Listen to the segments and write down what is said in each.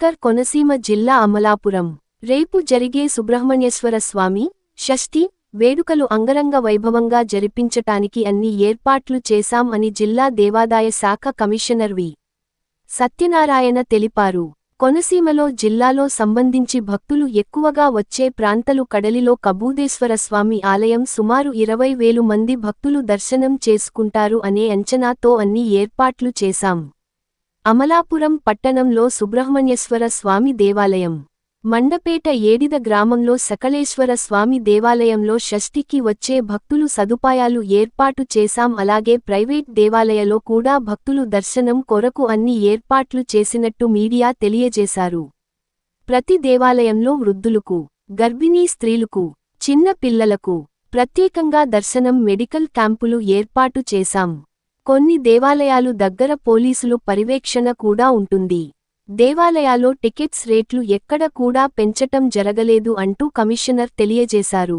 అంబేద్కర్ కొనసీమ జిల్లా అమలాపురం. రేపు జరిగే సుబ్రహ్మణ్యేశ్వర స్వామి షష్ఠి వేడుకలు అంగరంగ వైభవంగా జరిపించటానికి అన్ని ఏర్పాట్లు చేశాం అని జిల్లా దేవాదాయ శాఖ కమిషనర్ వి. సత్యనారాయణ తెలిపారు. కొనసీమలో జిల్లాలో సంబంధించి భక్తులు ఎక్కువగా వచ్చే ప్రాంతలు కడలిలో కబూదేశ్వర స్వామి ఆలయం సుమారు ఇరవై వేలు మంది భక్తులు దర్శనం చేసుకుంటారు అనే అంచనాతో అన్ని ఏర్పాట్లు చేశాం. అమలాపురం పట్టణంలో సుబ్రహ్మణ్యేశ్వర స్వామి దేవాలయం. మండపేట ఏడిద గ్రామంలో సకలేశ్వర స్వామి దేవాలయంలో షష్ఠికి వచ్చే భక్తులు సదుపాయాలు ఏర్పాటు చేశాం. అలాగే ప్రైవేట్ దేవాలయలో కూడా భక్తులు దర్శనం కొరకు అన్ని ఏర్పాట్లు చేసినట్టు మీడియా తెలియజేశారు. ప్రతి దేవాలయంలో వృద్ధులకు గర్భిణీ స్త్రీలకు చిన్న పిల్లలకు ప్రత్యేకంగా దర్శనం మెడికల్ క్యాంపులు ఏర్పాటు చేశాం. కొన్ని దేవాలయాలు దగ్గర పోలీసులు పర్యవేక్షణ కూడా ఉంటుంది. దేవాలయాలో టికెట్స్ రేట్లు ఎక్కడ కూడా పెంచటం జరగలేదు అంటూ కమిషనర్ తెలియజేశారు.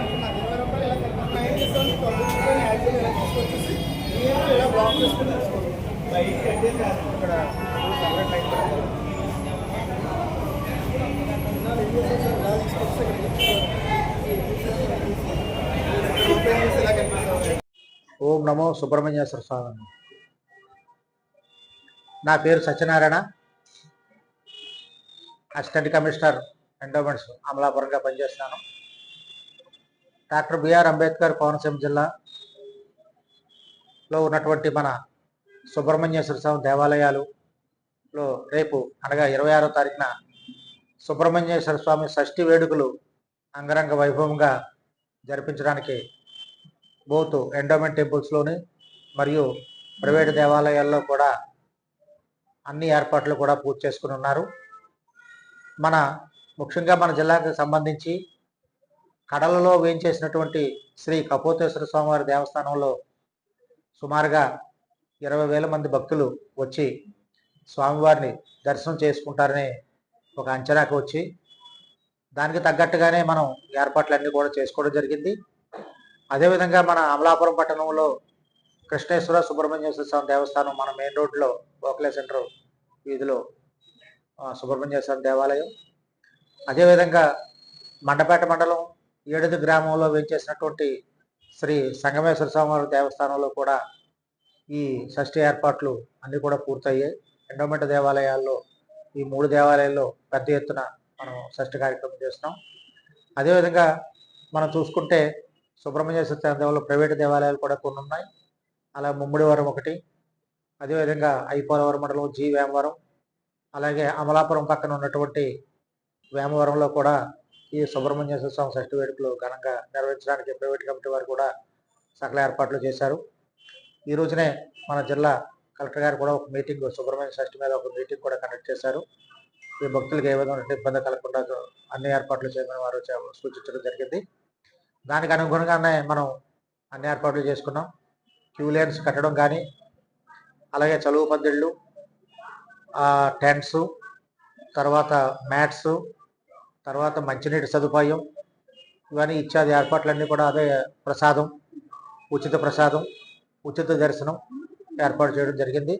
అనుకున్నారు ఇరవై రూపాయలు ఇలా ట్వంటీ ఇలా తీసుకొచ్చేసి మీరు ఇలా బ్లాక్ చేసుకుని తీసుకోండి. ఇక్కడ ఓం నమో సుబ్రహ్మణ్యేశ్వర స్వామి. నా పేరు సత్యనారాయణ. అసిస్టెంట్ కమిషనర్ ఎండోమెంట్స్ అమలాపురంగా పనిచేస్తున్నాను. డాక్టర్ బిఆర్ అంబేద్కర్ కోనసీమ జిల్లాలో ఉన్నటువంటి మన సుబ్రహ్మణ్యేశ్వర స్వామి దేవాలయాలులో రేపు అనగా ఇరవై ఆరో తారీఖున సుబ్రహ్మణ్యేశ్వర స్వామి షష్ఠి వేడుకలు అంగరంగ వైభవంగా జరిపించడానికి బోత్ ఎండోమెంట్ టెంపుల్స్లోని మరియు ప్రైవేట్ దేవాలయాల్లో కూడా అన్ని ఏర్పాట్లు కూడా పూర్తి చేసుకుని ఉన్నారు. మన ముఖ్యంగా మన జిల్లాకు సంబంధించి కడలలో వేయించేసినటువంటి శ్రీ కపోతేశ్వర స్వామివారి దేవస్థానంలో సుమారుగా ఇరవై వేల మంది భక్తులు వచ్చి స్వామివారిని దర్శనం చేసుకుంటారని ఒక అంచనాకు వచ్చి దానికి తగ్గట్టుగానే మనం ఏర్పాట్లన్నీ కూడా చేసుకోవడం జరిగింది. అదేవిధంగా మన అమలాపురం పట్టణంలో కృష్ణేశ్వర సుబ్రహ్మణ్యేశ్వర స్వామి దేవస్థానం మన మెయిన్ రోడ్లో ఓక్లే సెంటర్ వీధిలో సుబ్రహ్మణ్యేశ్వర స్వామి దేవాలయం. అదేవిధంగా మండపేట మండలం ఏడుది గ్రామంలో వెంచేసినటువంటి శ్రీ సంగమేశ్వర స్వామివారి దేవస్థానంలో కూడా ఈ షష్ఠి ఏర్పాట్లు అన్నీ కూడా పూర్తయ్యాయి. ఎండోమెంట్ దేవాలయాల్లో ఈ మూడు దేవాలయాల్లో పెద్ద ఎత్తున మనం షష్ఠి కార్యక్రమం చేస్తున్నాం. అదేవిధంగా మనం చూసుకుంటే సుబ్రహ్మణ్యేశ్వర స్వామి దేవాలయంలో ప్రైవేట్ దేవాలయాలు కూడా కొన్ని ఉన్నాయి. అలా ముమ్మడివరం ఒకటి అదేవిధంగా ఐపోలవరం మండలం జి వేమవరం అలాగే అమలాపురం పక్కన ఉన్నటువంటి వేమవరంలో కూడా ఈ సుబ్రహ్మణ్యేశ్వర స్వామి షష్ఠి వేడుకలు ఘనంగా నిర్వహించడానికి ప్రైవేట్ కమిటీ వారు కూడా సకల ఏర్పాట్లు చేశారు. ఈ రోజునే మన జిల్లా కలెక్టర్ గారు కూడా ఒక మీటింగ్ సుబ్రహ్మణ్య షష్ఠి మీద ఒక మీటింగ్ కూడా కండక్ట్ చేశారు. ఈ భక్తులకు ఏ విధమైన ఇబ్బంది కలగకుండా అన్ని ఏర్పాట్లు చేయమని వారు సూచించడం జరిగింది. దానికి అనుగుణంగానే మనం అన్ని ఏర్పాట్లు చేసుకున్నాం. క్యూ లైన్స్ కట్టడం కానీ అలాగే చలువు పందిళ్ళు టెంట్స్ తర్వాత మ్యాట్స్ తర్వాత మంచినీటి సదుపాయం ఇవన్నీ ఇత్యాది ఏర్పాట్లన్నీ కూడా అదే ప్రసాదం ఉచిత ప్రసాదం ఉచిత దర్శనం ఏర్పాటు చేయడం జరిగింది.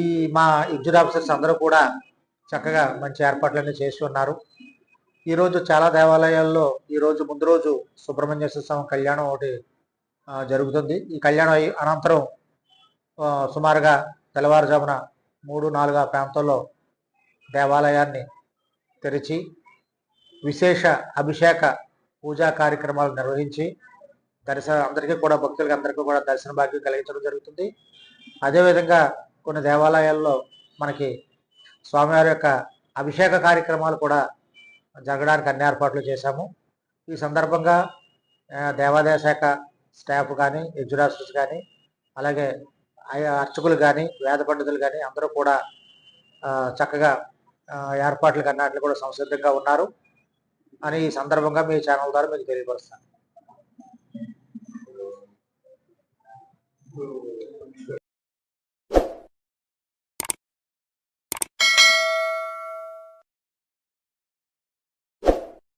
ఈ మా ఎగ్జిట్ ఆఫీసర్స్ అందరూ కూడా చక్కగా మంచి ఏర్పాట్లన్నీ చేసి ఉన్నారు. ఈరోజు చాలా దేవాలయాల్లో ఈరోజు ముందు రోజు సుబ్రహ్మణ్యేశ్వర స్వామి కళ్యాణం ఒకటి జరుగుతుంది. ఈ కళ్యాణం అనంతరం సుమారుగా తెల్లవారుజామున మూడు నాలుగు ఆ ప్రాంతంలో దేవాలయాన్ని తెరిచి విశేష అభిషేక పూజా కార్యక్రమాలు నిర్వహించి దర్శన అందరికీ కూడా భక్తులకి అందరికీ కూడా దర్శన భాగ్యం కలిగించడం జరుగుతుంది. అదేవిధంగా కొన్ని దేవాలయాల్లో మనకి స్వామివారి యొక్క అభిషేక కార్యక్రమాలు కూడా జరగడానికి అన్ని ఏర్పాట్లు చేశాము. ఈ సందర్భంగా దేవాదాయ శాఖ స్టాఫ్ కానీ ఎగ్జురాస్టర్స్ కానీ అలాగే అర్చకులు కానీ వేద పండితులు కానీ అందరూ కూడా చక్కగా ఏర్పాట్లకు అన్నింటిలో కూడా సంసిద్ధంగా ఉన్నారు అని ఈ సందర్భంగా మీ ఛానల్ ద్వారా మీకు తెలియపరుస్తాను.